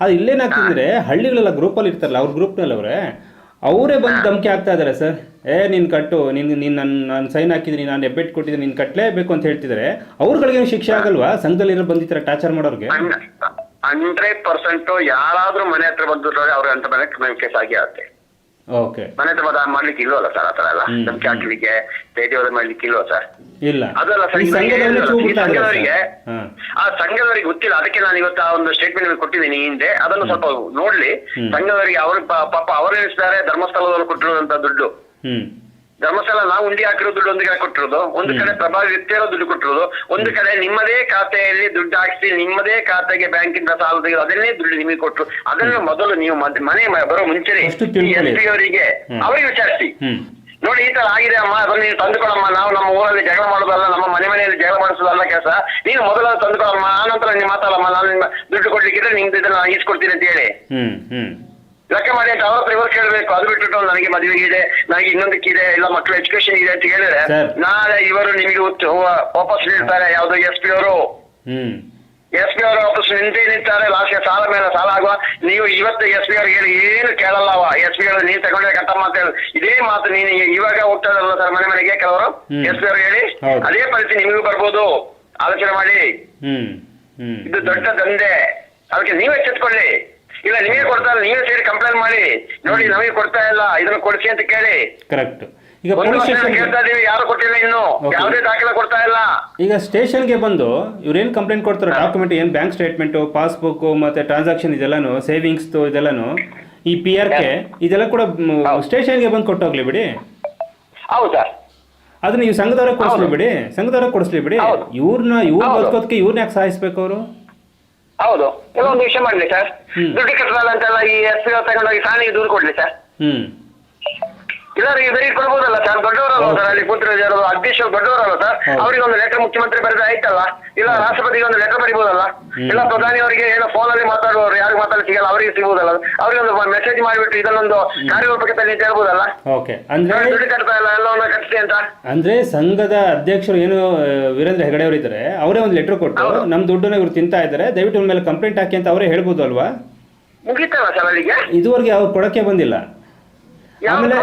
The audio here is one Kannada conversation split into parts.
ಅದು ಇಲ್ಲೇನಾಗ್ತಿದ್ರೆ ಹಳ್ಳಿಗಳೆಲ್ಲ ಗ್ರೂಪಲ್ಲಿ ಇರ್ತಾರಲ್ಲ ಅವ್ರ ಗ್ರೂಪ್ನಲ್ಲಿ ಅವರೇ? ಅವರೇ ಬಂದು ಧಮಕಿ ಆಗ್ತಾ ಇದ್ದಾರೆ ಸರ್. ಏ ನೀನು ಕಟ್ಟು ನೀನು ನೀನು ನನ್ನ ನಾನು ಸೈನ್ ಹಾಕಿದ್ದೀನಿ ನಾನು ಎಬ್ಬೆಟ್ ಕೊಟ್ಟಿದ್ದೀನಿ ನೀನು ಕಟ್ಟಲೇಬೇಕು ಅಂತ ಹೇಳ್ತಿದ್ದಾರೆ ಅವ್ರುಗಳಿಗೇನು ಶಿಕ್ಷೆ ಆಗಲ್ವಾ? ಸಂಘದಲ್ಲಿರೋ ಬಂದಿರ್ತಾರೆ ಟಾರ್ಚರ್ ಮಾಡೋರಿಗೆ? ಹಂಡ್ರೆಡ್ ಪರ್ಸೆಂಟ್ ಯಾರಾದ್ರೂ ಮನೆ ಹತ್ರ ಬಂದ್ಬಿಟ್ಟು ಅವ್ರಿಗೆ ಅಂತ ಮನೆ ಕೇಸ್ ಆಗಿ ಆಗುತ್ತೆ. ಓಕೆ ಮನೆ ಹತ್ರ ಬಂದ ಮಾಡ್ಲಿಕ್ಕೆ ಇಲ್ವಲ್ಲ ಸರ್ ಆತರ ಎಲ್ಲ? ಹ್ಮ್. ಧಮಕಿ ಹಾಕ್ಲಿಕ್ಕೆ ಮಾಡ್ಲಿಕ್ಕೆ ಇಲ್ವಾ ಸರ್ ಇಲ್ಲ. ಅದಲ್ಲ ಸರ್ ಈ ಈ ಸಂಘದವರಿಗೆ. ಆ ಸಂಘದವರಿಗೆ ಗೊತ್ತಿಲ್ಲ. ಅದಕ್ಕೆ ನಾನು ಇವತ್ತು ಆ ಒಂದು ಸ್ಟೇಟ್ಮೆಂಟ್ ನಿಮಗೆ ಕೊಟ್ಟಿದ್ದೀನಿ ಈ ಹಿಂದೆ. ಅದನ್ನು ಸ್ವಲ್ಪ ನೋಡ್ಲಿ. ಹ್ಮ್. ಸಂಘದವರಿಗೆ ಅವ್ರಿಗೆ ಪಾಪ ಅವರು ಎಣಿಸ್ತಾರೆ ಧರ್ಮಸ್ಥಳದಲ್ಲಿ ಕೊಟ್ಟಿರುವಂತ ದುಡ್ಡು. ಧರ್ಮಸ್ಥಳ ನಾವು ಉಂಡಿ ಹಾಕಿರೋ ದುಡ್ಡು ಒಂದು ಕಡೆ ಕೊಟ್ಟಿರೋದು. ಒಂದು ಕಡೆ ಪ್ರಭಾವಿ ವ್ಯಕ್ತಿಯರ ದುಡ್ಡು ಕೊಟ್ಟಿರೋದು. ಒಂದು ಕಡೆ ನಿಮ್ಮದೇ ಖಾತೆಯಲ್ಲಿ ದುಡ್ಡು ಹಾಕಿಸಿ ನಿಮ್ಮದೇ ಖಾತೆಗೆ ಬ್ಯಾಂಕಿಂದ ಸಾಲ ತೆಗೆದು ಅದನ್ನೇ ದುಡ್ಡು ನಿಮಗೆ ಕೊಟ್ಟರು. ಅದನ್ನು ಮೊದಲು ನೀವು ಮನೆ ಬರೋ ಮುಂಚೆನೆ ಅಷ್ಟು ಎಸ್ ಪಿ ಅವರಿಗೆ. ಅವರಿಗೆ ವಿಚಾರಿಸಿ. ನೋಡಿ ಈ ತರ ಆಗಿದೆ ಅಮ್ಮ ಅದನ್ನ ನೀವು ತಂದುಕೊಡಮ್ಮ ನಾವು ನಮ್ಮ ಊರಲ್ಲಿ ಜಗಳ ಮಾಡೋದಲ್ಲ ನಮ್ಮ ಮನೆ ಮನೆಯಲ್ಲಿ ಜಗಳ ಮಾಡಿಸೋದಲ್ಲ ಕೆಲಸ. ನೀನು ಮೊದಲು ತಂದುಕೊಡಮ್ಮ ಆ ನಂತರ ನೀವು ಮಾತಾಡಮ್ಮ. ನಾನು ನಿಮ್ಮ ದುಡ್ಡು ಕೊಡ್ಲಿಕ್ಕಿದ್ರೆ ನಿಮ್ದು ಇದನ್ನ ಈಸ್ಕೊಡ್ತೀನಿ ಅಂತ ಹೇಳಿ. ಲೆಕ್ಕ ಮಾಡಿ ಅಂತ ಅವ್ರ ಹತ್ರ ಇವ್ರು ಕೇಳಬೇಕು. ಅದು ಬಿಟ್ಟು ನನಗೆ ಮದುವೆ ಇದೆ ನನಗೆ ಇನ್ನೊಂದಕ್ಕಿದೆ ಇಲ್ಲ ಮಕ್ಕಳು ಎಜುಕೇಶನ್ ಇದೆ ಅಂತ ಹೇಳಿದ್ರೆ ಸರ್. ನಾಳೆ ಇವರು ನಿಮಗೆ ಉತ್- ವ- ವಾಪಸ್ ನೀಡ್ತಾರೆ ಯಾವ್ದು ಎಸ್ ಪಿ ಅವರು. ಹ್ಮ್. ಎಸ್ ಪಿ ಅವರು ವಾಪಸ್ ನಿಂತೇ ನಿಂತಾರೆ ಲಾಸ್ಟ್ ಸಾಲ ಮೇಲೆ ಸಾಲ ಆಗುವ. ನೀವು ಇವತ್ತು ಎಸ್ ಪಿ ಅವ್ರಿಗೆ ಹೇಳಿ ಏನು ಕೇಳಲ್ಲವ ಎಸ್ ಪಿ ಅವರು ನೀನ್ ತಗೊಂಡ್ರೆ ಕಟ್ಟ ಹೇಳಿ. ಇದೇ ಮಾತು ನೀನು ಇವಾಗ ಹೋಗ್ತಾ ಸರ್ ಮನೆ ಮನೆಗೆ ಕೆಲವರು? ಹ್ಮ್. ಎಸ್ ಪಿ ಅವ್ರು ಹೇಳಿ ಹೌದು. ಅದೇ ಪರಿಸ್ಥಿತಿ ನಿಮಗೂ ಬರ್ಬೋದು. ಆಲೋಚನೆ ಮಾಡಿ. ಇದು ದೊಡ್ಡ ದಂಧೆ. ಅದಕ್ಕೆ ನೀವೇ ಎಚ್ಚೆತ್ಕೊಳ್ಳಿ. ಇಲ್ಲ ನೀವೇ ಕೊಡ್ತಾ ಇಲ್ಲ ನೀವೇ ಸೇರಿ ಕಂಪ್ಲೇಂಟ್ ಮಾಡಿ. ನೋಡಿ ನಮಗೆ ಕೊಡ್ತಾ ಇಲ್ಲ ಇದನ್ನ ಕೊಡಿಸಿ ಅಂತ ಕೇಳಿ. ಕರೆಕ್ಟ್ ಈಗ ಒಂದು ಪೊಲೀಸ್ ವರ್ಷದಿಂದ ಕೇಳ್ತಾ ಸ್ಟೇಷನ್ ಇದೀವಿ ಯಾರು ಕೊಟ್ಟಿಲ್ಲ ಇನ್ನು. Okay. ಯಾವುದೇ ದಾಖಲೆ ಕೊಡ್ತಾ ಇಲ್ಲ. ಈಗ ಸ್ಟೇಷನ್ಗೆ ಬಂದು ಇವ್ರೇನು ಕಂಪ್ಲೇಂಟ್ ಕೊಡ್ತಾರೆ? ಡಾಕ್ಯುಮೆಂಟ್ ಏನು ಬ್ಯಾಂಕ್ ಸ್ಟೇಟ್ಮೆಂಟು ಪಾಸ್ಬುಕ್ ಮತ್ತೆ ಟ್ರಾನ್ಸಾಕ್ಷನ್ ಇದೆಲ್ಲಾನು ಸೇವಿಂಗ್ಸ್ ಇದೆಲ್ಲಾನು ಈ ಪಿ ಆರ್ ಕೆ ಇದೆಲ್ಲ ಕೂಡ ಸ್ಟೇಷನ್ ಸ್ಟೇಷನ್ಗೆ ಬಂದು ಕೊಟ್ಟೋಗ್ಲಿ ಬಿಡಿ. ಹೌದಾ ಸರ್. ಅದನ್ನ ನೀವು ಸಂಘದವ್ರ ಕೊಡಿಸ್ಲಿ ಬಿಡಿ. ಸಂಘದವ್ರ ಕೊಡಿಸ್ಲಿ ಬಿಡಿ. ಹೌದು. ಇವ್ರನ್ನ ಇವ್ರ ಹೌದು. ಬದುಕೋದಕ್ಕೆ ಇವ್ರನ್ನ ಯಾಕೆ ಸಹಾಯಿಸ್ಬೇಕು ಅವರು? ಹೌದು. ಕೆಲವೊಂದು ಒಂದು ವಿಷಯ ಮಾಡ್ಲಿ ಸರ್. ಹ್ಮ್. ದುಡ್ಡು ಕಟ್ಟಲ್ಲ ಅಂತೆಲ್ಲ ಈ ಎಸ್ ಪಿ ತಗೊಂಡೋಗಿ ಸಾನಿಗೆ ದೂರು ಕೊಡ್ಲಿ ಸರ್. ಹ್ಞೂ ಎಲ್ಲರಿಗೆ ಬರೀ ಕೊಡ್ಬೋದಲ್ಲ ಸರ್ ದೊಡ್ಡವರಲ್ಲ ಸರ್ ಅಲ್ಲಿ ಕೂತಿರೋದು ಅಧ್ಯಕ್ಷರು ದೊಡ್ಡವರಲ್ಲ ಸರ್. ಅವರಿಗೆ ಒಂದು ಲೆಟರ್ ಮುಖ್ಯಮಂತ್ರಿ ಬರೆದ ಆಯ್ತಲ್ಲ? ಇಲ್ಲ ರಾಷ್ಟ್ರಪತಿಗೆ ಒಂದು ಲೆಟರ್ ಬರಿಬೋದಲ್ಲ. ಇಲ್ಲ ಪ್ರಧಾನಿ ಅವರಿಗೆ ಏನೋ ಫೋನ್ ಅಲ್ಲಿ ಮಾತಾಡುವವರು ಯಾರು ಮಾತಾಡಿ ಸಿಗಲ್ಲ ಅವರಿಗೆ ಸಿಗುವುದಲ್ಲ? ಅವರಿಗೆ ಒಂದು ಮೆಸೇಜ್ ಮಾಡಿಬಿಟ್ಟು ಇದನ್ನೊಂದು ಕಾರ್ಯರೂಪಕ್ಕೆ ಅಂತ ಹೇಳ್ಬೋದಲ್ಲ? ಓಕೆ ಅಂದ್ರೆ ದುಡ್ಡು ಕಟ್ತಾ ಇಲ್ಲ ಎಲ್ಲವನ್ನ ಕಟ್ಟಿ ಅಂತ? ಅಂದ್ರೆ ಸಂಘದ ಅಧ್ಯಕ್ಷರು ಏನು ವೀರೇಂದ್ರ ಹೆಗಡೆ ಅವರು ಇದ್ದಾರೆ ಅವರೇ ಒಂದು ಲೆಟರ್ ಕೊಟ್ಟು. ನಮ್ಮ ದುಡ್ಡನ್ನ ಇವ್ರು ತಿಂತಾ ಇದ್ದಾರೆ ದಯವಿಟ್ಟು ಮೇಲೆ ಕಂಪ್ಲೇಂಟ್ ಹಾಕಿ ಅಂತ ಅವರೇ ಹೇಳ್ಬೋದು ಅಲ್ವಾ? ಮುಗಿತಲ್ಲ ಸರ್ ಅಲ್ಲಿಗೆ? ಇದುವರೆಗೆ ಅವ್ರು ಕೊಡಕ್ಕೆ ಬಂದಿಲ್ಲ. ಯಾರು ಆಮೇಲೆ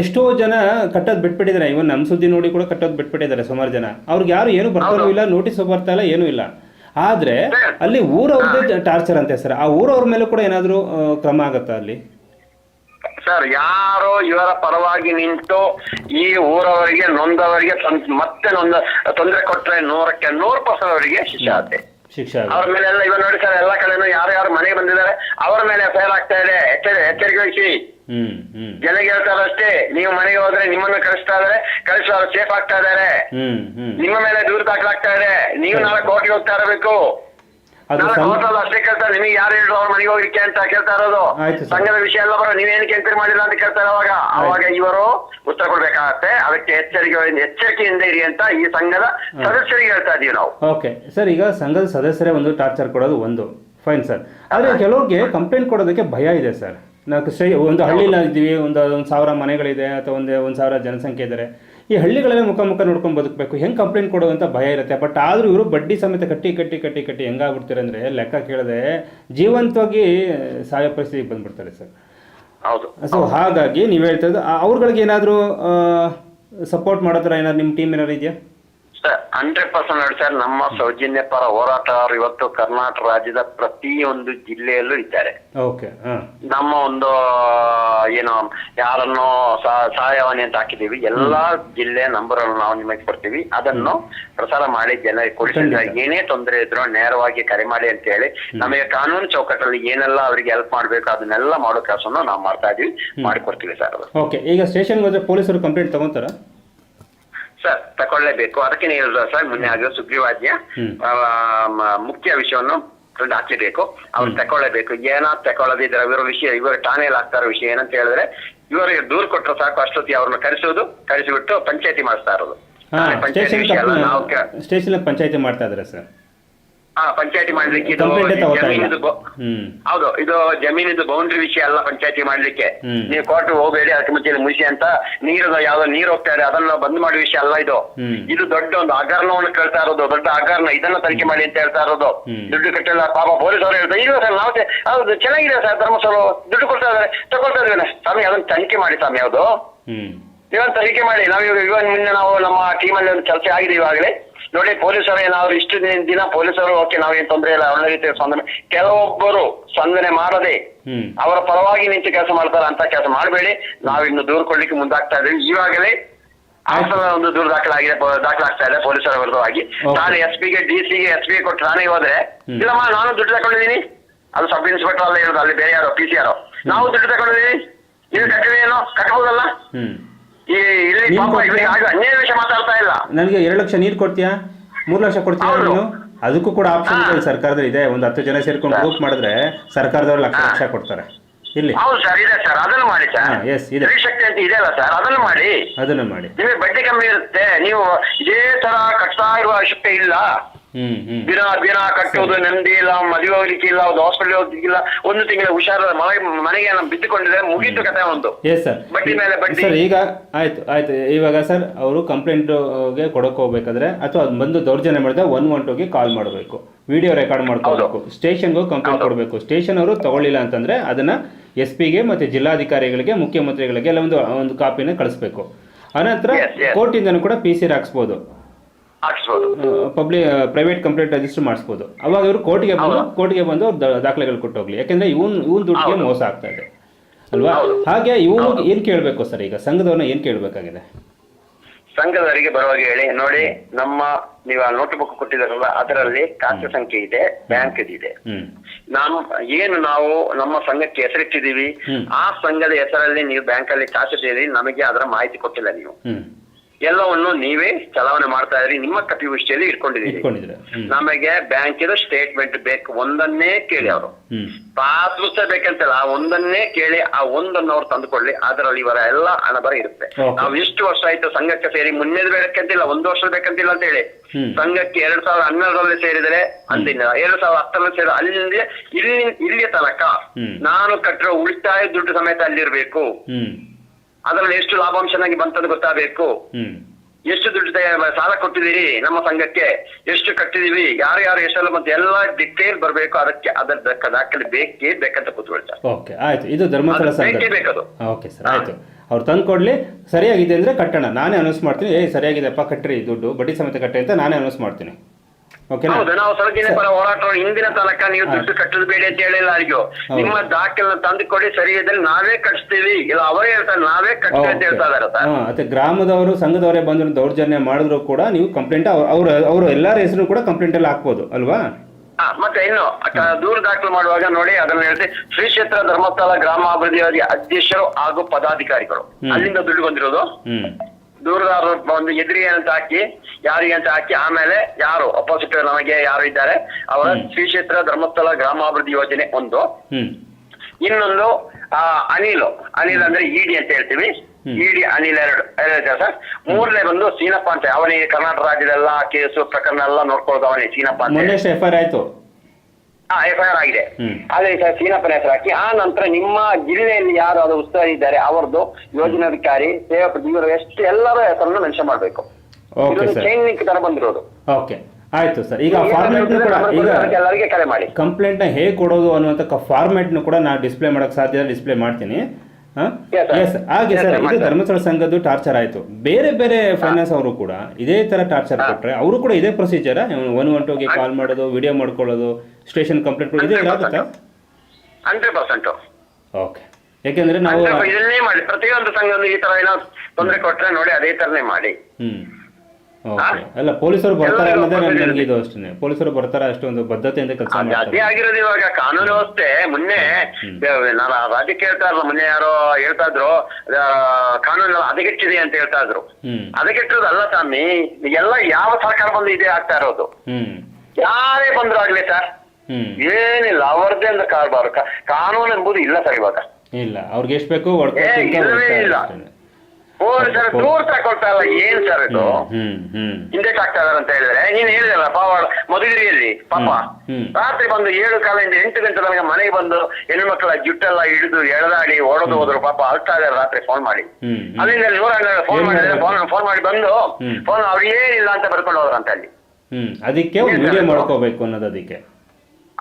ಎಷ್ಟೋ ಜನ ಕಟ್ಟೋದ್ ಬಿಟ್ಬಿಟ್ಟಿದ್ದಾರೆ. ಇವನ್ ನಮ್ ಸುದ್ದಿ ನೋಡಿ ಕೂಡ ಕಟ್ಟೋದ್ ಬಿಟ್ಬಿಟ್ಟಿದ್ದಾರೆ ಸುಮಾರು ಜನ. ಅವ್ರಿಗೆ ಯಾರು ಏನು ಬರ್ತಾರೋ ಇಲ್ಲ ನೋಟಿಸ್ ಬರ್ತಾ ಇಲ್ಲ ಏನೂ ಇಲ್ಲ. ಆದ್ರೆ ಅಲ್ಲಿ ಊರವ್ರದ್ದು ಟಾರ್ಚರ್ ಅಂತೆ ಸರ್. ಆ ಊರವ್ರ ಮೇಲೆ ಕೂಡ ಏನಾದ್ರು ಕ್ರಮ ಆಗುತ್ತಾ ಅಲ್ಲಿ? ಸರ್ ಯಾರೋ ಇವರ ಪರವಾಗಿ ನಿಂತು ಈ ಊರವರಿಗೆ ನೊಂದವರಿಗೆ ಮತ್ತೆ ನೊಂದ ತೊಂದರೆ ಕೊಟ್ರೆ ನೂರಕ್ಕೆ ನೂರು ಪರ್ಸೆಂಟ್ ಅವರಿಗೆ ಶಿಕ್ಷೆ ಆಗುತ್ತೆ ಶಿಕ್ಷೆ ಆಗುತ್ತೆ. ಅವ್ರ ಮೇಲೆ ಎಲ್ಲ ಇವಾಗ ನೋಡಿ ಸರ್ ಎಲ್ಲ ಕಡೆನೂ ಯಾರು ಯಾರು ಮನೆಗೆ ಬಂದಿದ್ದಾರೆ. ಅವರ ಮೇಲೆ ಫೈಲ್ ಆಗ್ತಾ ಇದೆ. ಎಚ್ಚರಿ ಎಚ್ಚರಿಕೆ ವಹಿಸಿ. ಹ್ಮ್ ಹ್ಮ್. ಜನಗೆ ನೀವು ಮನೆಗೆ ಹೋದ್ರೆ ನಿಮ್ಮನ್ನು ಕಳಿಸ್ತಾ ಇದಾರೆ ಕಳಿಸಿ ಅವ್ರು ಸೇಫ್ ಆಗ್ತಾ ಇದಾರೆ ಹ್ಮ್ ಹ್ಮ್. ನಿಮ್ಮ ಮೇಲೆ ದೂರ ದಾಖಲಾಗ್ತಾ ಇದೆ. ನೀವು ನಾಳೆ ಕೋರ್ಟ್ಗೆ ಹೋಗ್ತಾ ಇರಬೇಕು. ಅದು ನಾಳೆ ಸಂ- ಕೋರ್ಟ್ ಅಷ್ಟೇ ಕೇಳ್ತಾರೆ ನಿಮಗೆ ಯಾರು ಹೇಳಿದ್ರು ಅವ್ರ ಮನೆಗೆ ಹೋಗ್ಲಿಕ್ಕೆ ಅಂತ ಕೇಳ್ತಾ ಇರೋದು. ಆಯ್ತು ಸರ್. ಸಂಘದ ವಿಷಯ ಎಲ್ಲ ಬರೋ ನೀವೇನಕ್ಕೆ ಎಂಕ್ವೈರಿ ಮಾಡಿಲ್ಲ ಅಂತ ಕೇಳ್ತಾರೆ ಅವಾಗ ಅವಾಗ ಇವರು ಉತ್ತರ ಕೊಡ್ಬೇಕಾಗತ್ತೆ. ಅದಕ್ಕೆ ಎಚ್ಚರಿಕೆ ಎಚ್ಚರಿಕೆಯಿಂದ ಇರಿ ಅಂತ ಈ ಸಂಘದ ಸದಸ್ಯರಿಗೆ ಹೇಳ್ತಾ ಇದೀವಿ ನಾವು. ಓಕೆ. ಸರ್ ಈಗ ಸಂಘದ ಸದಸ್ಯರೇ ಒಂದು ಟಾರ್ಚರ್ ಕೊಡೋದು ಒಂದು. Fine sir. ಆದ್ರೆ ಕೆಲವ್ರಿಗೆ ಕಂಪ್ಲೇಂಟ್ ಕೊಡೋದಕ್ಕೆ ಭಯ ಇದೆ ಸರ್. ನಾವು ಒಂದು ಹಳ್ಳಿ ಇದ್ದೀವಿ ಒಂದು ಒಂದು ಸಾವಿರ ಮನೆಗಳಿದೆ ಅಥವಾ ಒಂದು ಒಂದು ಸಾವಿರ ಜನಸಂಖ್ಯೆ ಇದ್ದಾರೆ. ಈ ಹಳ್ಳಿಗಳಲ್ಲೇ ಮುಖ ಮುಖ ನೋಡ್ಕೊಂಡು ಬದುಕಬೇಕು. ಹೆಂಗೆ ಕಂಪ್ಲೇಂಟ್ ಕೊಡೋದು ಅಂತ ಭಯ ಇರುತ್ತೆ. ಬಟ್ ಆದರೂ ಇವರು ಬಡ್ಡಿ ಸಮೇತ ಕಟ್ಟಿ ಕಟ್ಟಿ ಕಟ್ಟಿ ಕಟ್ಟಿ ಹೆಂಗಾಗ್ಬಿಡ್ತಾರೆ ಅಂದರೆ ಲೆಕ್ಕ ಕೇಳದೆ ಜೀವಂತವಾಗಿ ಸಾಯೋ ಪರಿಸ್ಥಿತಿಗೆ ಬಂದ್ಬಿಡ್ತಾರೆ ಸರ್. ಹೌದು. ಸೊ ಹಾಗಾಗಿ ನೀವು ಹೇಳ್ತಾ ಇದ್ದು ಅವ್ರಗಳಿಗೆ ಏನಾದರೂ ಸಪೋರ್ಟ್ ಮಾಡೋ ಥರ ಏನಾದ್ರು ನಿಮ್ಮ ಟೀಮ್ ಏನಾದ್ರು ಇದೆಯಾ? ಸರ್ ಹಂಡ್ರೆಡ್ ಪರ್ಸೆಂಟ್ ನೋಡಿ ಸರ್ ನಮ್ಮ ಸೌಜನ್ಯ ಪರ ಹೋರಾಟಗಾರರು ಇವತ್ತು ಕರ್ನಾಟಕ ರಾಜ್ಯದ ಪ್ರತಿಯೊಂದು ಜಿಲ್ಲೆಯಲ್ಲೂ ಇದ್ದಾರೆ. ಓಕೆ ಹಾಂ. ನಮ್ಮ ಒಂದು ಏನು ಯಾರನ್ನು ಸಹ- ಸಹಾಯವಾಣಿ ಅಂತ ಹಾಕಿದೀವಿ ಎಲ್ಲಾ ಜಿಲ್ಲೆ ನಂಬರ್ ಅನ್ನು ನಾವು ನಿಮಗೆ ಕೊಡ್ತೀವಿ. ಅದನ್ನು ಪ್ರಸಾರ ಮಾಡಿ ಜನರಿಗೆ ಕೊಡಿಸಿದ್ರೆ ಖಂಡಿತ. ಏನೇ ತೊಂದರೆ ಇದ್ರು ನೇರವಾಗಿ ಕರೆ ಮಾಡಿ ಅಂತ ಹೇಳಿ ನಮಗೆ ಕಾನೂನು ಚೌಕಟ್ಟಲ್ಲಿ ಏನೆಲ್ಲ ಅವರಿಗೆ ಹೆಲ್ಪ್ ಮಾಡ್ಬೇಕು ಅದನ್ನೆಲ್ಲ ಮಾಡೋ ಕೆಲಸವನ್ನು ನಾವು ಮಾಡ್ತಾ ಇದೀವಿ. ಮಾಡಿಕೊಡ್ತೀವಿ ಸರ್ ಅದು. ಓಕೆ ಈಗ ಸ್ಟೇಷನ್ ಹೋದ್ರೆ ಪೊಲೀಸರು ಕಂಪ್ಲೇಂಟ್ ತಗೊಂತಾರ? ಸರ್ ತಕೊಳ್ಳೇಬೇಕು. ಅದಕ್ಕೆ ಹೇಳಿದ್ರು ಸರ್ ಮೊನ್ನೆ ಆಗಿರೋ ಸುಗ್ರೀವಾಜ್ಞೆ ಮುಖ್ಯ ವಿಷಯವನ್ನು ತಂದು ಹಾಕಲೇಬೇಕು ಅವ್ರು ತಕೊಳ್ಳೇಬೇಕು. ಏನೋ ತಗೊಳ್ಳೋದಿದ್ರೆ ಇವರ ವಿಷಯ ಇವರು ಠಾಣೆಯಲ್ಲಿ ಇರೋ ವಿಷಯ ಏನಂತ ಹೇಳಿದ್ರೆ ಇವರಿಗೆ ದೂರ್ ಕೊಟ್ಟರೆ ಸಾಕು ಅಷ್ಟೊತ್ತಿ ಅವ್ರನ್ನ ಕರೆಸೋದು ಕರೆಸಿಬಿಟ್ಟು ಪಂಚಾಯತಿ ಮಾಡಿಸ್ತಾ ಇರೋದು. ಪಂಚಾಯತಿ ಸ್ಟೇಷನ್ ನಾವು ಪಂಚಾಯತಿ ಮಾಡ್ತಾ ಇದ್ರೆ ಸರ್. ಪಂಚಾಯತಿ ಮಾಡ್ಲಿಕ್ಕೆ ಇದು ಕಂಪ್ಲೇಂಟೇ ತಗೋತಾ ಇಲ್ಲ. ಜಮೀನಿದು ಬ- ಹ್ಮ್. ಹೌದು ಇದು ಜಮೀನಿದು ಬೌಂಡ್ರಿ ವಿಷಯ ಅಲ್ಲ ಪಂಚಾಯತಿ ಮಾಡ್ಲಿಕ್ಕೆ. ಹ್ಮ್. ನೀವು ಕೋರ್ಟ್ ಹೋಗಬೇಡಿ ಅದಕ್ಕೆ ಮುಂಚೆ ಮುಗಿಸಿ ಅಂತ ನೀರು ಯಾವ್ದೋ ನೀರು ಹೋಗ್ತಾ ಇದೆ ಅದನ್ನ ಬಂದ್ ಮಾಡೋ ವಿಷಯ ಅಲ್ಲ ಇದು. ಹ್ಮ್. ಇದು ದೊಡ್ಡ ಒಂದು ಹಗರಣವನ್ನು ಕೇಳ್ತಾ ಇರೋದು ದೊಡ್ಡ ಹಗರಣ ಇದನ್ನ ತನಿಖೆ ಮಾಡಿ ಅಂತ ಹೇಳ್ತಾ ಇರೋದು. ಹ್ಮ್. ದುಡ್ಡು ಕಟ್ಟಲ್ಲ ಪಾಪ ಪೊಲೀಸ್ ಅವರು ಹೇಳ್ತಾರೆ ಇಲ್ಲ ಸರ್ ನಾವು ತೆ- ಹೌದು ಚೆನ್ನಾಗಿದೆ ಸರ್ ಧರ್ಮಸ್ಥಳ ದುಡ್ಡು ಕೊಡ್ತಾ ಇದಾರೆ ತಗೊಳ್ತಾ ಇದ್ದೇನೆ ಸ್ವಾಮಿ ಅದನ್ನ ತನಿಖೆ ಮಾಡಿ ಸ್ವಾಮಿ ಹ್ಮ್. ಇವನ್ ತನಿಖೆ ಮಾಡಿ ನಾವು ಇವಾಗ ಇವಾಗ ನಿನ್ನೆ ನಾವು ನಮ್ಮ ಟೀಮಲ್ಲಿ ಒಂದು ಕೆಲಸ ಆಗಿದೆ ಇವಾಗಲೇ. ನೋಡಿ ಪೊಲೀಸರು ಏನಾದ್ರು ಇಷ್ಟು ದಿನ ದಿನ ಪೊಲೀಸರು ಓಕೆ ನಾವೇನ್ ತೊಂದರೆ ಇಲ್ಲ ಒಳ್ಳೆ ರೀತಿಯ ಸ್ಪಂದನೆ. ಕೆಲವೊಬ್ಬರು ಸ್ಪಂದನೆ ಮಾಡದೆ ಅವರ ಪರವಾಗಿ ನಿಂತು ಕೆಲಸ ಮಾಡ್ತಾರೆ ಅಂತ ಕೆಲಸ ಮಾಡಬೇಡಿ. ನಾವಿನ್ನು ದೂರ ಕೊಡ್ಲಿಕ್ಕೆ ಮುಂದಾಗ್ತಾ ಇದ್ದೀವಿ. ಇವಾಗಲೇ ಹಾಸನ ಒಂದು ದೂರು ದಾಖಲಾಗಿದೆ ದಾಖಲಾಗ್ತಾ ಇದೆ ಪೊಲೀಸರ ವಿರುದ್ಧವಾಗಿ. ನಾನು ಎಸ್ ಪಿಗೆ ಡಿ ಸಿಗೆ ಎಸ್ ಪಿಗೆ ಕೊಟ್ಟು ನಾನೇ ಹೋದ್ರೆ ಇಲ್ಲಮ್ಮ ನಾನು ದುಡ್ಡು ತಗೊಂಡಿದ್ದೀನಿ. ಅದು ಸಬ್ ಇನ್ಸ್ಪೆಕ್ಟರ್ ಅಲ್ಲ ಹೇಳುದು ಅಲ್ಲಿ ಬೇರೆ ಯಾರೋ ಪಿ ಸಿ ಯಾರೋ. ನಾವು ದುಡ್ಡು ತಗೊಂಡಿದ್ದೀವಿ. ನೀವು ಕಟ್ಟಿವೇನೋ ಕಟ್ಬೋದಲ್ಲ ಹ್ಮ್. ಈ ಇಲ್ಲಿ ನೀನ್ ಪಾಪ ಆಗ ಅನ್ಯಾಯ ವಿಷಯ ಮಾತಾಡ್ತಾ ಇಲ್ಲ. ನನಗೆ ಎರಡು ಲಕ್ಷ ನೀರು ಕೊಡ್ತೀಯಾ? ಮೂರು ಲಕ್ಷ ಕೊಡ್ತೀಯಾ ಹೌದು. ನೀನು? ಅದಕ್ಕೂ ಕೂಡ ಆಪ್ಷನ್ ಇದೆ ಸರ್ಕಾರದಲ್ಲಿ ಇದೆ. ಒಂದು ಹತ್ತು ಜನ ಸೇರ್ಕೊಂಡು ಗ್ರೂಪ್ ಮಾಡಿದ್ರೆ ಸರ್ಕಾರದವ್ರು ಲಕ್ಷ ಲಕ್ಷ ಕೊಡ್ತಾರೆ. ಇಲ್ಲಿ. ಹೌದು ಸರ್ ಇದೆ ಸರ್. ಅದನ್ನು ಮಾಡಿ ಸರ್. ಎಸ್ ಇದೆ. ಶಕ್ತಿ ಅಂತ ಇದೆಯಲ್ಲ ಸರ್ ಅದನ್ನು ಮಾಡಿ. ಅದನ್ನ ಮಾಡಿ. ನಿಮಗೆ ಬಡ್ಡಿ ಕಮ್ಮಿ ಇರುತ್ತೆ. ನೀವು ಇದೇ ತರ ಕಟ್ತಾ ಇರುವ ಅವಶ್ಯಕತೆ ಇಲ್ಲ. ದಿನ ದಿನ ಕಟ್ಟುವುದು ನೆಮ್ಮದಿ ಇಲ್ಲ ಮದುವೆ ಹೋಗ್ಲಿಕ್ಕೆ ಇಲ್ಲ ಒಂದು ಹಾಸ್ಪಿಟಲ್ ಹೋಗ್ಲಿಕ್ಕಿಲ್ಲ ಒಂದು ತಿಂಗಳ ಹುಷಾರ ಮನೆಗೆ ಮನೆಗೆ ಬಿದ್ದುಕೊಂಡಿದೆ ಮುಗೀತು ಕತೆ ಒಂದು ಎಸ್ ಸರ್ ಬಡ್ಡಿ ಮೇಲೆ ಬಡ್ಡಿ. ಸರ್ ಈಗ ಆಯ್ತು ಆಯ್ತು. ಇವಾಗ ಸರ್ ಅವರು ಕಂಪ್ಲೇಂಟ್ಗೆ ಕೊಡಕ್ಕೆ ಹೋಗ್ಬೇಕಾದ್ರೆ ಅಥವಾ ಅದ್ ಬಂದು ದೌರ್ಜನ್ಯ ಮಾಡಿದ್ರೆ ಒನ್ ಒನ್ ಟೂಗೆ ಕಾಲ್ ಮಾಡಬೇಕು. ವಿಡಿಯೋ ರೆಕಾರ್ಡ್ ಮಾಡ್ಕೋಬೇಕು ಸ್ಟೇಷನ್ಗೂ ಕಂಪ್ಲೇಂಟ್. ಕೊಡಬೇಕು. ಸ್ಟೇಷನ್ ಅವರು ತಗೊಳ್ಳಿಲ್ಲ ಅಂತಂದ್ರೆ ಅದನ್ನ ಎಸ್ ಪಿಗೆ ಮತ್ತೆ ಜಿಲ್ಲಾಧಿಕಾರಿಗಳಿಗೆ ಮುಖ್ಯಮಂತ್ರಿಗಳಿಗೆ ಎಲ್ಲ ಒಂದು ಒಂದು ಕಾಪಿನ ಕಳಿಸ್ಬೇಕು. ಅನಂತರ. ಕೋರ್ಟಿಂದನೂ ಕೂಡ ಪಿ ಸಿ ಹಾಕ್ಸ್ಬೋದು. ಹಾಕ್ಸ್ಬೋದು. ಪಬ್ಲಿಕ್ ಪ್ರೈವೇಟ್ ಕಂಪ್ಲೇಂಟ್ ರಿಜಿಸ್ಟರ್ ಮಾಡಿಸ್ಬೋದು. ಅವಾಗ ಇವರು ಕೋರ್ಟ್ಗೆ ಬಂದು. ಕೋರ್ಟ್ಗೆ ಬಂದು ಅವ್ರ ದಾಖಲೆಗಳು ಕೊಟ್ಟು ಹೋಗ್ಲಿ. ಯಾಕಂದ್ರೆ ಇವನ್ ಇವನ್ ದುಡ್ಡಿಗೆ ಮೋಸ ಆಗ್ತಾ ಇದೆ. ಅಲ್ವಾ? ಹಾಗೆ ಇವನು. ಏನ್ ಕೇಳಬೇಕು ಸರ್ ಈಗ? ಸಂಘದವ್ರನ್ನ ಏನ್ ಕೇಳಬೇಕಾಗಿದೆ? ಸಂಘದವರಿಗೆ ಬರುವಾಗ ಹೇಳಿ. ನೋಡಿ ನಮ್ಮ ನೀವು ಆ ನೋಟ್ ಬುಕ್ ಕೊಟ್ಟಿದಾರಲ್ಲ ಅದರಲ್ಲಿ ಖಾತೆ ಸಂಖ್ಯೆ ಇದೆ ಬ್ಯಾಂಕ್ ಇದೆ. ನಾನು ನಮ್ ಏನು ನಾವು ನಮ್ಮ ಸಂಘಕ್ಕೆ ಹೆಸರಿಟ್ಟಿದೀವಿ ಆ ಸಂಘದ ಹೆಸರಲ್ಲಿ ನೀವು ಬ್ಯಾಂಕ್ ಅಲ್ಲಿ ಖಾತೆ ಸೇರಿ ನಮಗೆ ಅದರ ಮಾಹಿತಿ ಕೊಟ್ಟಿಲ್ಲ ನೀವು. ಎಲ್ಲವನ್ನು ನೀವೇ ಚಲಾವಣೆ ಮಾಡ್ತಾ ಇದ್ರಿ ನಿಮ್ಮ ಕಪಿವೃಷ್ಟಿಯಲ್ಲಿ ಇಟ್ಕೊಂಡಿದ್ದೀರಿ. ಇಟ್ಕೊಂಡಿದ್ರೆ ನಮಗೆ ಬ್ಯಾಂಕಿನ ಸ್ಟೇಟ್ಮೆಂಟ್ ಬೇಕು ಒಂದನ್ನೇ ಕೇಳಿ ಅವರು. ಪುಸ್ತಕ ಬೇಕಂತಲ್ಲ ಆ ಒಂದನ್ನೇ ಕೇಳಿ ಆ ಒಂದನ್ನು ಅವ್ರು ತಂದುಕೊಳ್ಳಿ. ಅದರಲ್ಲಿ ಇವರ ಎಲ್ಲ ಹಣ ಬರ ಇರುತ್ತೆ ನಾವು ಎಷ್ಟು ವರ್ಷ ಆಯ್ತು ಸಂಘಕ್ಕೆ ಸೇರಿ ಮುನ್ನೆದು ಬೇಕಂತಿಲ್ಲ ಒಂದು ವರ್ಷ ಬೇಕಂತಿಲ್ಲ ಅಂತ ಹೇಳಿ. ಸಂಘಕ್ಕೆ ಎರಡ್ ಸಾವಿರದ ಹನ್ನೆರಡರಲ್ಲಿ ಸೇರಿದರೆ ಅಂದಿನ ಎರಡ್ ಸಾವಿರದ ಹತ್ತರಲ್ಲಿ ಸೇರಿ ಅಲ್ಲಿಂದ ಇಲ್ಲಿ ಇಲ್ಲಿಯ ತನಕ ನಾನು ಕಟ್ಟಿರೋ ಉಳಿತಾಯ ದುಡ್ಡು ಸಮೇತ ಅಲ್ಲಿರ್ಬೇಕು. ಅದರಲ್ಲಿ ಎಷ್ಟು ಲಾಭಾಂಶ ನನಗೆ ಬಂತದ್ದು ಗೊತ್ತಾಗಬೇಕು. ಹ್ಮ್. ಎಷ್ಟು ದುಡ್ಡು ಸಾಲ ಕೊಟ್ಟಿದ್ದೀರಿ ನಮ್ಮ ಸಂಘಕ್ಕೆ? ಎಷ್ಟು ಕಟ್ಟಿದೀವಿ ಯಾರು ಯಾರು ಎಷ್ಟೆಲ್ಲ ಮತ್ತೆ ಎಲ್ಲ ಡಿಟೇಲ್ ಬರಬೇಕು. ಅದಕ್ಕೆ ಅದರ ದಾಖಲೆ ಬೇಕೇ ಬೇಕಂತ ಕೂತ್ಕೊಳ್ತಾರೆ ಓಕೆ ಆಯ್ತು. ಇದು ಧರ್ಮಸ್ಥಳ ಬೇಕೇ ಬೇಕದು. ಓಕೆ ಸರ್ ಆಯ್ತು. ಅವ್ರು ತಂದು ಕೊಡ್ಲಿ ಸರಿಯಾಗಿದೆ ಅಂದ್ರೆ ಕಟ್ಟೋಣ. ನಾನೇ ಅನೌನ್ಸ್ ಮಾಡ್ತೀನಿ. ಏ ಸರಿಯಾಗಿದೆಪ್ಪ ಕಟ್ಟ್ರಿ ದುಡ್ಡು. ಬಡ್ಡಿ ಸಮೇತ ಕಟ್ಟಿ ಅಂತ ನಾನೇ ಅನೌನ್ಸ್ ಮಾಡ್ತೀನಿ. ಓಕೆನಾ ಹೌದು ನಾವು ಸರಕಿನ ಪರ ಹೋರಾಟ ಹಿಂದಿನ ತನಕ ನೀವು ದುಡ್ಡು ಕಟ್ಟಲು ಬೇಡಿ ಅಂತ ಹೇಳಿಲ್ಲ ಯಾರಿಗೂ ನಿಮ್ಮ ದಾಖಲೆ ತಂದು ಕೊಡಿ ಸರಿ ಇದ್ರೆ ನಾವೇ ಕಟ್ಟಿಸ್ತೀವಿ ಇಲ್ಲ ಅವರೇ ಹೇಳ್ತಾರೆ ನಾವೇ ಕಟ್ತೀವಿ ಅಂತ ಹೇಳ್ತಾ ಇದಾರೆ ಸರ್. ಹಾ ಗ್ರಾಮದವರು ಸಂಘದವರೇ ಬಂದ್ರು ದೌರ್ಜನ್ಯ ಮಾಡಿದ್ರು ಕೂಡ ನೀವು ಕಂಪ್ಲೇಂಟ್ ಅವ್ರ ಅವ್ರ ಎಲ್ಲರ ಹೆಸರು ಕೂಡ ಕಂಪ್ಲೇಂಟ್ ಅಲ್ಲಿ ಹಾಕ್ಬೋದು ಅಲ್ವಾ? ಹಾ, ಮತ್ತೆ ಇನ್ನು ಅಕ್ಕ ದೂರು ದಾಖಲು ಮಾಡುವಾಗ ನೋಡಿ ಅದನ್ನ ಹೇಳ್ತಿ ಶ್ರೀ ಕ್ಷೇತ್ರ ಧರ್ಮಸ್ಥಳ ಗ್ರಾಮಾಭಿವೃದ್ಧಿ ಅಧ್ಯಕ್ಷರು ಹಾಗೂ ಪದಾಧಿಕಾರಿಗಳು. ಅಲ್ಲಿಂದ ದುಡ್ಡು ಬಂದಿರೋದು. ಹ್ಮ್. ದೂರದಾರರು ಒಂದು ಎದುರಿ ಅಂತ ಹಾಕಿ ಯಾರಿಗೆ ಅಂತ ಹಾಕಿ ಆಮೇಲೆ ಯಾರು ಅಪೋಸಿಟ್ ನಮಗೆ ಯಾರು ಇದ್ದಾರೆ ಅವರ ಶ್ರೀ ಕ್ಷೇತ್ರ ಧರ್ಮಸ್ಥಳ ಗ್ರಾಮಾಭಿವೃದ್ಧಿ ಯೋಜನೆ ಒಂದು. ಇನ್ನೊಂದು ಆ ಅನಿಲ್ ಅನಿಲ್ ಅಂದ್ರೆ ಇಡಿ ಅಂತ ಹೇಳ್ತೀವಿ. ಇಡಿ ಅನಿಲ್ ಎರಡು ಎರಡು ಸರ್. ಮೂರನೇ ಬಂದು ಸೀನಪ್ಪ ಅಂತ ಅವನಿಗೆ ಕರ್ನಾಟಕ ರಾಜ್ಯದೆಲ್ಲ ಕೇಸು ಪ್ರಕರಣ ಎಲ್ಲ ನೋಡ್ಕೊಳ್ಳೋದು ಅವನಿಗೆ ಸೀನಪ್ಪ ಅಂತ ಮೊನ್ನೆ F I F I R ಆಗಿದೆ ಆದ್ರೆ ಸರ್ ಸೀನಪ್ಪನ ಹೆಸರು ಹಾಕಿ ಆ ನಂತರ ನಿಮ್ಮ ಜಿಲ್ಲೆಯಲ್ಲಿ ಯಾರು ಅದು ಉಸ್ತುವಾರಿ ಇದ್ದಾರೆ ಅವರದ್ದು ಯೋಜನಾಧಿಕಾರಿ ಸೇವಾ ಪ್ರತಿ ಎಷ್ಟು ಎಲ್ಲರ ಹೆಸರನ್ನು ಮೆನ್ಷನ್ ಮಾಡಬೇಕು. ಓಕೆ ಸರ್ ಚೈನ್ ಲಿಂಕ್ ತರ ಬಂದಿರೋದು. ಓಕೆ ಆಯ್ತು ಸರ್ ಈಗ ಫಾರ್ಮೆಟ್ ಕೂಡ ಈಗ ಎಲ್ಲರಿಗೆ ಕರೆ ಮಾಡಿ. ಕಂಪ್ಲೇಂಟ್ನ ಹೇಗೆ ಕೊಡೋದು ಅನ್ನುವಂತ ಫಾರ್ಮೆಟ್ ಕೂಡ ನಾನು ಡಿಸ್ಪ್ಲೇ ಮಾಡಕ್ ಸಾಧ್ಯ ಡಿಸ್ಪ್ಲೇ ಮಾಡ್ತೀನಿ. ಎಸ್ ಹಾಗೆ ಸರ್ ಇದು ಧರ್ಮಸ್ಥಳ ಸಂಘದ್ದು ಟಾರ್ಚರ್ ಆಯ್ತು. ಬೇರೆ ಬೇರೆ ಫೈನಾನ್ಸ್ ಅವರು ಕೂಡ ಇದೇ ತರ ಟಾರ್ಚರ್. ಕೊಟ್ರೆ ಅವರು ಕೂಡ ಇದೇ ಪ್ರೊಸೀಜರ್ ಒನ್ ಒನ್ ಟೂಗೆ ಕಾಲ್ ಮಾಡೋದು ವಿಡಿಯೋ ಮಾಡ್ಕೊಳ್ಳೋದು ಸ್ಟೇಷನ್ ಕಂಪ್ಲೇಂಟ್ ಅಂತ ಹಂಡ್ರೆಡ್ ಪರ್ಸೆಂಟ್. ಓಕೆ. ಯಾಕೆಂದ್ರೆ ನಾವು ಇದನ್ನೇ ಮಾಡಿ ಪ್ರತಿಯೊಂದು ಸಂಘ ಈ ತರ ಏನೋ ತೊಂದರೆ ಕೊಟ್ರೆ ನೋಡಿ ಅದೇ ತರನೇ ಮಾಡಿ. ಹ್ಮ್. ಓಕೆ. ಅಲ್ಲ ಪೊಲೀಸರು ಬರ್ತಾರೆ ಅನ್ನೋದೇ ನನಗೆ ಇದು ಅಷ್ಟೇ ಪೊಲೀಸರು ಬರ್ತಾರೆ ಅಷ್ಟೊಂದು ಬದ್ಧತೆಯಿಂದ ಕೆಲಸ ಅದೇ ಮಾಡ್ತಾರೆ. ಆಗಿರೋದು ಇವಾಗ ಕಾನೂನು ವ್ಯವಸ್ಥೆ. ಮೊನ್ನೆ ಹ್ಮ್. ನಾನು ಅದಕ್ಕೆ ಹೇಳ್ತಾ ಇರಲ್ಲ ಮೊನ್ನೆ ಯಾರೋ ಹೇಳ್ತಾ ಇದ್ರು ಆ, ಕಾನೂನು ಹದಗೆಟ್ಟಿದೆ ಅಂತ ಹೇಳ್ತಾ ಇದ್ರು. ಹ್ಮ್. ಹದಗೆಟ್ಟಿರೋದು ಅಲ್ಲ ಸ್ವಾಮಿ ಎಲ್ಲ ಯಾವ ಸರ್ಕಾರ ಬಂದು ಇದೇ ಆಗ್ತಾ ಇರೋದು. ಹ್ಮ್. ಯಾರೇ ಬಂದ್ರು ಆಗ್ಲಿ ಸರ್. ಏನಿಲ್ಲ ಅವ್ರದ್ದೇ ಅಂದ್ರೆ ಕಾರ್ಬಾರು ಬಾರ. ಕಾನೂನು ಎಂಬುದು ಇಲ್ಲ ಸರ್ ಇವಾಗ. ಇಲ್ಲ ಅವ್ರಿಗೆ ಎಷ್ಟು ಬೇಕು ಏ, ಇಲ್ಲವೇ ಇಲ್ಲ. ಸರ್ ದೂರ ಏನ್ ಸರ್ ಇದು? ಹ್ಮ್ ಹ್ಮ್ ಹಿಂದಕ್ಕೆ ಆಗ್ತಾ ಇದಾರೆ ಅಂತ ಹೇಳಿದ್ರೆ. ನೀನ್ ಹೇಳಿದಲ್ಲ ಪಾವ ಮಧುಗಿರಿಯಲ್ಲಿ ಪಾಪ. ಹ್ಮ್. ರಾತ್ರಿ ಬಂದು ಏಳು ಕಾಲದಿಂದ ಎಂಟು ಗಂಟೆ ತನಕ ಮನೆಗೆ ಬಂದು ಹೆಣ್ಮಕ್ಳ ಜುಟ್ಟೆಲ್ಲ ಹಿಡಿದು ಎಳೆದಾಡಿ ಓಡೋದು ಹೋದ್ರು ಪಾಪ ಅಳ್ತಾ ಇದಾರೆ ರಾತ್ರಿ ಫೋನ್ ಮಾಡಿ. ಹ್ಮ್ ಹ್ಮ್. ಅಲ್ಲಿಂದ ನೂರ ಫೋನ್ ಏನ್ ಮಾಡಿದ್ರೆ ಫೋನ್ ಫೋನ್ ಮಾಡಿ ಬಂದು ಹ್ಮ್. ಫೋನ್ ಅವ್ರು ಏನಿಲ್ಲ ಅಂತ ಬರ್ಕೊಂಡು ಹೋದ್ರಂತ ಅಲ್ಲಿ. ಹ್ಮ್ ಅದಕ್ಕೆ ಒಂದು ವಿಡಿಯೋ ಮಾಡ್ಕೋಬೇಕು ಅನ್ನೋದು ಅದಕ್ಕೆ.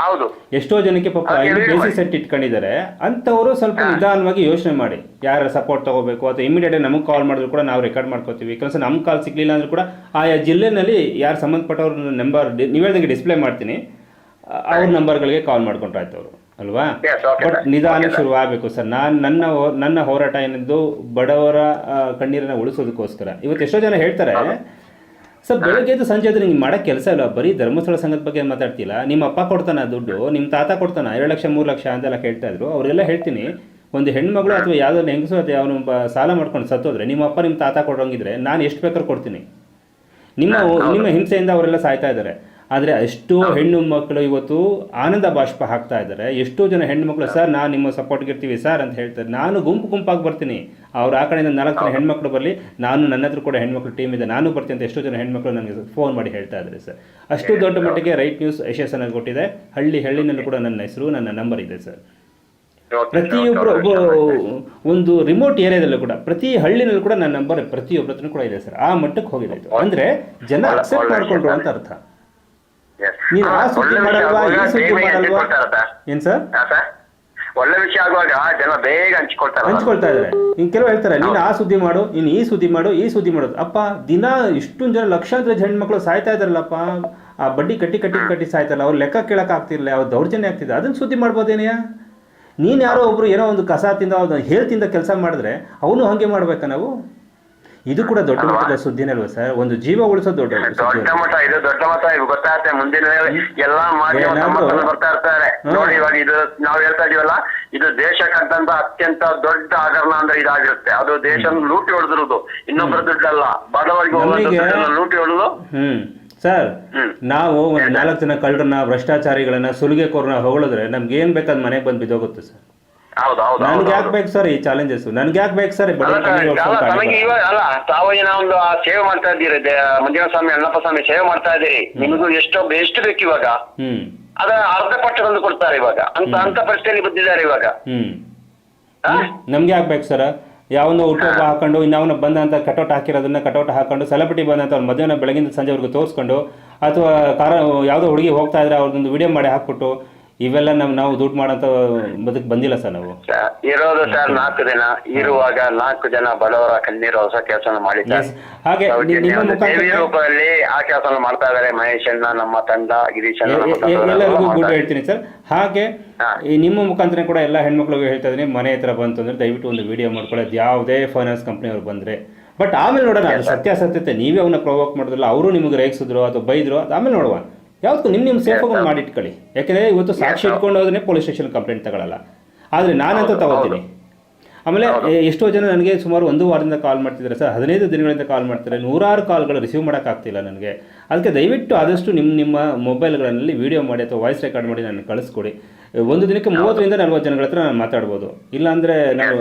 ಹೌದು. ಎಷ್ಟೋ ಜನಕ್ಕೆ ಪಾಪ ಐದು video ಬೇಸಿ ಸೆಟ್ ಇಟ್ಕೊಂಡಿದ್ದಾರೆ. ಅಂತವರು ಸ್ವಲ್ಪ. ನಿಧಾನವಾಗಿ ಯೋಚನೆ ಮಾಡಿ. ಯಾರ ಸಪೋರ್ಟ್ ತಗೋಬೇಕು ಅಥವಾ ಇಮಿಡಿಯೇಟ್ ನಮಗೆ ಕಾಲ್ ಮಾಡಿದ್ರು ಕೂಡ ನಾವು ರೆಕಾರ್ಡ್ ಮಾಡ್ಕೋತೀವಿ. ಕೆಲಸ ನಮ್ಮ ಕಾಲ್ ಸಿಗ್ಲಿಲ್ಲ ಅಂದ್ರೂ ಕೂಡ ಆಯಾ ಜಿಲ್ಲೆನಲ್ಲಿ ಯಾರು ಸಂಬಂಧಪಟ್ಟವ್ರ ನಂಬರ್ ನೀವು ಹೇಳ್ದಂಗೆ ಡಿಸ್ಪ್ಲೇ ಮಾಡ್ತೀನಿ. ಅವ್ರ ನಂಬರ್ಗಳಿಗೆ ಕಾಲ್ ಮಾಡ್ಕೊಂಡ್ರೆ ಆಯ್ತು ಅವರು. ಅಲ್ವಾ? ಬಟ್ ನಿಧಾನ ಶುರು ಆಗಬೇಕು ಸರ್ ನಾನು ನನ್ನ ನನ್ನ ಹೋರಾಟ ಏನಿದ್ದು ಬಡವರ ಕಣ್ಣೀರನ್ನ ಉಳಿಸೋದಕ್ಕೋಸ್ಕರ. ಇವತ್ತು ಎಷ್ಟೋ ಜನ ಹೇಳ್ತಾರೆ ಸರ್ ಬೆಳಗ್ಗೆ ಎದ್ದು ಸಂಜೆ ಎದ್ದು ನಿಮ್ಗೆ ಮಾಡೋ ಕೆಲಸ ಇಲ್ಲ ಬರೀ ಧರ್ಮಸ್ಥಳ ಸಂಘದ ಬಗ್ಗೆ ಮಾತಾಡ್ತಿಲ್ಲ ನಿಮ್ಮ ಅಪ್ಪ ಕೊಡ್ತಾನ ದುಡ್ಡು ನಿಮ್ಮ ತಾತ ಕೊಡ್ತಾನ ಎರಡು ಲಕ್ಷ ಮೂರು ಲಕ್ಷ ಅಂತೆಲ್ಲ ಕೇಳ್ತಾ ಇದ್ರು ಅವರೆಲ್ಲ ಹೇಳ್ತೀನಿ ಒಂದು ಹೆಣ್ಮಗಳು ಅಥವಾ ಯಾವ್ದಾದ್ರು ಹೆಂಗಸು ಅಥವಾ ಅವನು ಸಾಲ ಮಾಡ್ಕೊಂಡು ಸತ್ತೋದ್ರೆ ನಿಮ್ಮ ಅಪ್ಪ ನಿಮ್ಮ ತಾತ ಕೊಡೋಂಗಿದ್ರೆ ನಾನು ಎಷ್ಟು ಬೇಕಾದ್ರೂ ಕೊಡ್ತೀನಿ. ನಿಮ್ಮ ನಿಮ್ಮ ಹಿಂಸೆಯಿಂದ ಅವರೆಲ್ಲ ಸಾಯ್ತಾ ಇದ್ದಾರೆ. ಆದರೆ ಎಷ್ಟೋ ಹೆಣ್ಣು ಮಕ್ಕಳು ಇವತ್ತು ಆನಂದ ಬಾಷ್ಪ ಹಾಕ್ತಾ ಇದ್ದಾರೆ. ಎಷ್ಟೋ ಜನ ಹೆಣ್ಣು ಮಕ್ಕಳು ಸರ್ ನಾನು ನಿಮ್ಮ ಸಪೋರ್ಟ್ಗೆ ಇರ್ತೀವಿ ಸರ್ ಅಂತ ಹೇಳ್ತಾರೆ. ನಾನು ಗುಂಪು ಗುಂಪಾಗಿ ಬರ್ತೀನಿ. ಅವ್ರ ಆ ಕಡೆಯಿಂದ ನಾಲ್ಕು ಜನ ಹೆಣ್ಮಕ್ಳು ಬರಲಿ ನಾನು ನನ್ನ ಹತ್ರ ಕೂಡ ಹೆಣ್ಮಕ್ಳು ಟೀಮ್ ಇದೆ ನಾನು ಬರ್ತೀನಿ ಅಂತ ಎಷ್ಟೋ ಜನ ಹೆಣ್ಮಕ್ಳು ನನಗೆ ಫೋನ್ ಮಾಡಿ ಹೇಳ್ತಾ ಇದ್ದಾರೆ ಸರ್. ಅಷ್ಟು ದೊಡ್ಡ ಮಟ್ಟಿಗೆ ರೈಟ್ ನ್ಯೂಸ್ ಯಶಸ್ಸನ್ನು ಕೊಟ್ಟಿದೆ. ಹಳ್ಳಿ ಹಳ್ಳಿನಲ್ಲೂ ಕೂಡ ನನ್ನ ಹೆಸರು ನನ್ನ ನಂಬರ್ ಇದೆ ಸರ್. ಪ್ರತಿಯೊಬ್ಬರು okay. ಒಂದು ರಿಮೋಟ್ ಏರಿಯಾದಲ್ಲೂ ಕೂಡ ಪ್ರತಿ ಹಳ್ಳಿನಲ್ಲೂ ಕೂಡ ನನ್ನ ನಂಬರ್ ಪ್ರತಿಯೊಬ್ಬರ ಹತ್ರ ಕೂಡ ಇದೆ ಸರ್. ಆ ಮಟ್ಟಕ್ಕೆ ಹೋಗಿದೆ ಇದು. ಅಂದ್ರೆ ಜನ ಅಕ್ಸೆಪ್ಟ್ ಮಾಡ್ಕೊಂಡ್ರು ಅಂತ ಅರ್ಥ. ನೀನು ಆ ಸುದ್ದಿ ಮಾಡಲ್ವಾ? ಈ ಆಗುವಾಗ ಸುದ್ದಿ ಮಾಡಲ್ವಾ? ಏನ್ ಸರ್? ಒಳ್ಳೆ ವಿಷಯ ಆಗುವಾಗ ಜನ ಬೇಗ ಹಂಚ್ಕೊಳ್ತಾರೆ ಹಂಚ್ಕೊಳ್ತಾ ಇದ್ದಾರೆ. ಇನ್ ಕೆಲವು ಹೇಳ್ತಾರೆ ನೀನು ಆ ಸುದ್ದಿ ಮಾಡು ನೀನು ಈ ಸುದ್ದಿ ಮಾಡು ಈ ಸುದ್ದಿ ಮಾಡೋದು ಅಪ್ಪ ದಿನ ಇಷ್ಟೊಂದು ಜನ ಲಕ್ಷಾಂತರ ಹೆಣ್ಮಕ್ಳು ಸಾಯ್ತಾ ಇದಾರಲ್ಲಪ್ಪ ಆ ಬಡ್ಡಿ ಕಟ್ಟಿ ಕಟ್ಟಿ ಕಟ್ಟಿ ಸಾಯ್ತಲ್ಲ ಅವ್ರು ಲೆಕ್ಕ ಕೇಳಕ್ ಆಗ್ತಿರ್ಲಿಲ್ಲ ಅವ್ರು ದೌರ್ಜನ್ಯ ಆಗ್ತಿದೆ ಅದನ್ನ ಸುದ್ದಿ ಮಾಡ್ಬೋದೇನೆಯ ನೀನ್ ಯಾರೋ ಒಬ್ರು ಏನೋ ಒಂದು ಕಸ ತಿಂದ ಹೇಳ್ತಿಂದ ಕೆಲಸ ಮಾಡಿದ್ರೆ ಅವನು ಹಂಗೆ ಮಾಡ್ಬೇಕಾ ನಾವು? ಇದು ಕೂಡ ದೊಡ್ಡ ಮಟ್ಟದ ಸುದ್ದಿನೇ ಅಲ್ವಾ ಸರ್? ಒಂದು ಜೀವ ಉಳಿಸೋದು ದೊಡ್ಡ ದೊಡ್ಡ ಮಠ ಇದು ದೊಡ್ಡ ಮಟ್ಟ ಇದು ಗೊತ್ತಾಗುತ್ತೆ ಮುಂದಿನ ಎಲ್ಲಾ ಮಾಧ್ಯಮ ಬರ್ತಾ ಇರ್ತಾರೆ. ನೋಡಿ ಇವಾಗ ಇದು ನಾವ್ ಹೇಳ್ತಾ ಇದೀವಲ್ಲ ಇದು ದೇಶಕ್ಕಂತ ಅತ್ಯಂತ ದೊಡ್ಡ ಹಗರಣ ಅಂದ್ರೆ ಇದಾಗಿರುತ್ತೆ. ಅದು ದೇಶ ಲೂಟಿ ಹೊಡೆದಿರೋದು. ಇನ್ನೊಬ್ಬರ ದುಡ್ಡಲ್ಲ. ಬಡವರಿಗೆ ದುಡ್ಡನ್ನ ಲೂಟಿ ಹೊಡೆದು ಹ್ಮ್. ಸರ್. ನಾವು ಒಂದು ನಾಲ್ಕು ಜನ ಕಳ್ಳರನ್ನ ಭ್ರಷ್ಟಾಚಾರಿಗಳನ್ನ ಸುಲಿಗೆಕೋರನ್ನ ಹೊಗಳಿದ್ರೆ ನಮ್ಗೆ ಏನ್ ಬೇಕಾದ್ ಮನೆಗೆ ಬಂದು ಬಿದ್ದೋಗುತ್ತೆ ಸರ್. ನನ್ಗೆ ಯಾಕೆ ಬೇಕು ಸರ್ ಈ ಚಾಲೆಂಜಸ್ ನನ್ಗೆ ಯಾಕೆ ಬೇಕು ಸರ್ ಅಲ್ಲ? ಇವಾಗ ತಾವು ಏನೋ ಒಂದು ಆ ಸೇವೆ ಮಾಡ್ತಾ ಇದ್ದೀರಿ ಮಂಜುನಾಥ ಸ್ವಾಮಿ ಅಣ್ಣಪ್ಪ ಸ್ವಾಮಿ ಸೇವೆ ಮಾಡ್ತಾ ಇದ್ದೀರಿ. ನಿಮಗೂ ಎಷ್ಟು ಎಷ್ಟು ಬೇಕು ಇವಾಗ? ಅದ ಅರ್ಧ ತಂದು ಕೊಡ್ತಾರೆ ಇವಾಗ. ಅಂತ ಅಂತ ಪರಿಸ್ಥಿತಿಯಲ್ಲಿ ಬಂದಿದ್ದಾರೆ ಇವಾಗ? ನಮ್ಗೆ ಯಾಕೆ ಬೇಕು ಸರ್ ಯಾವನ್ನ ಹುಟ್ಟುಹಬ್ಬ ಹಾಕೊಂಡು ಇನ್ನಾವನ್ನ ಬಂದ ಅಂತ ಕಟೌಟ್ ಹಾಕಿರೋದನ್ನ ಕಟೌಟ್ ಹಾಕೊಂಡು ಸೆಲೆಬ್ರಿಟಿ ಬಂದಂತ ಅವ್ರ ಮಧ್ಯಾಹ್ನ ಬೆಳಗಿಂದ ಸಂಜೆವರೆಗೂ ತೋರಿಸ್ಕೊಂಡು ಅಥವಾ ಕಾರ ಯಾವುದೋ ಹುಡುಗಿ ಹೋಗ್ತಾ ಇದ್ರೆ ಅವ್ರದ್ದೊಂದು ವಿಡಿಯೋ ಮಾಡಿ ಹಾಕ್ಬಿಟ್ಟು ಇವೆಲ್ಲ ನಮ್ ನಾವು ದುಡ್ಡು ಮಾಡೋಂಥ ಬದುಕ್ ಬಂದಿಲ್ಲ ಸರ್ ನಾವು. ಇರೋದು ಸರ್ ನಾಲ್ಕು ದಿನ ಇರುವಾಗ ನಾಲ್ಕು ಜನ ಬಡವರ ಕಣ್ಣೀರು ಹೊಸ ಕೆಲಸ ಮಾಡಿದ್ದಾರೆ. ಹಾಗೆ ನಿ- ನಿಮ್ಮ ದೇವಿ ಮುಖಾಂತರ ರೂಪದಲ್ಲಿ ಆ ಕೆಲಸ ಮಾಡ್ತಾ ಇದಾರೆ ಮಹೇಶ್ ಅಣ್ಣ ನಮ್ಮ ತಂಡ ಗಿರೀಶ್ ಅಣ್ಣ ಎ- ನಮ್ಮ ಎ- ಎಲ್ಲರಿಗೂ ಗುಡ್ ಮಾಡ್ತಾ ಹೇಳ್ತೀನಿ ಸರ್. ಹಾಗೆ ಹಾ. ಈ ನಿಮ್ಮ ಮುಖಾಂತರ ಕೂಡ ಎಲ್ಲ ಹೆಣ್ಮಕ್ಳಿಗೂ ಹೇಳ್ತಾ ಇದೀನಿ ಮನೆ ಹತ್ರ ಬಂತು ಅಂದ್ರೆ ದಯವಿಟ್ಟು ಒಂದು ವಿಡಿಯೋ ಮಾಡ್ಕೊಳ್ಳೋದು. ಯಾವುದೇ ಫೈನಾನ್ಸ್ ಕಂಪ್ನಿಯವ್ರು ಬಂದ್ರೆ. ಬಟ್ ಆಮೇಲೆ ನೋಡೋಣ ಅದು ಸತ್ಯಾಸತ್ಯತೆ. ನೀವೇ ಅವನ್ನ ಪ್ರೊವೋಕ್ ಮಾಡೋದಿಲ್ಲ ಅವರು ನಿಮಗೆ ರೇಗಿಸಿದ್ರು ಅಥವಾ ಬೈದ್ರು ಅದು ಆಮೇಲೆ ನೋಡುವ. ಯಾವತ್ತೂ ನಿಮ್ಮ ನಿಮ್ಮ ಆಗಿ ಮಾಡಿ ಇಟ್ಕೊಳ್ಳಿ ಯಾಕಂದ್ರೆ ಇವತ್ತು ಸಾಕ್ಷಿ ಇಟ್ಕೊಂಡು ಹೋದ್ರೆ ಪೊಲೀಸ್ ಸ್ಟೇಷನ್ ಕಂಪ್ಲೇಂಟ್ ತಗೊಳ್ಳಲ್ಲ ಆದ್ರೆ ನಾನಂತೂ ತಗೋತೀನಿ ಆಮೇಲೆ ಎಷ್ಟೋ ಜನ ನನಗೆ ಸುಮಾರು ಒಂದು ವಾರದಿಂದ ಕಾಲ್ ಮಾಡ್ತಿದ್ದಾರೆ ಸರ್. ಹದಿನೈದು ದಿನಗಳಿಂದ ಕಾಲ್ ಮಾಡ್ತಾರೆ ನೂರಾರು ಕಾಲ್ಗಳು ರಿಸೀವ್ ಮಾಡೋಕ್ಕಾಗ್ತಿಲ್ಲ ನನಗೆ. ಅದಕ್ಕೆ ದಯವಿಟ್ಟು ಆದಷ್ಟು ನಿಮ್ಮ ನಿಮ್ಮ ಮೊಬೈಲ್ಗಳಲ್ಲಿ ವಿಡಿಯೋ ಮಾಡಿ ಅಥವಾ ವಾಯ್ಸ್ ರೆಕಾರ್ಡ್ ಮಾಡಿ ನನಗೆ ಕಳಿಸ್ಕೊಡಿ. ಒಂದು ದಿನಕ್ಕೆ ಮೂವತ್ತರಿಂದ ನಲ್ವತ್ತು ಜನಗಳ ಹತ್ರ ನಾನು ಮಾತಾಡ್ಬೋದು. ಇಲ್ಲಾಂದರೆ ನಾವು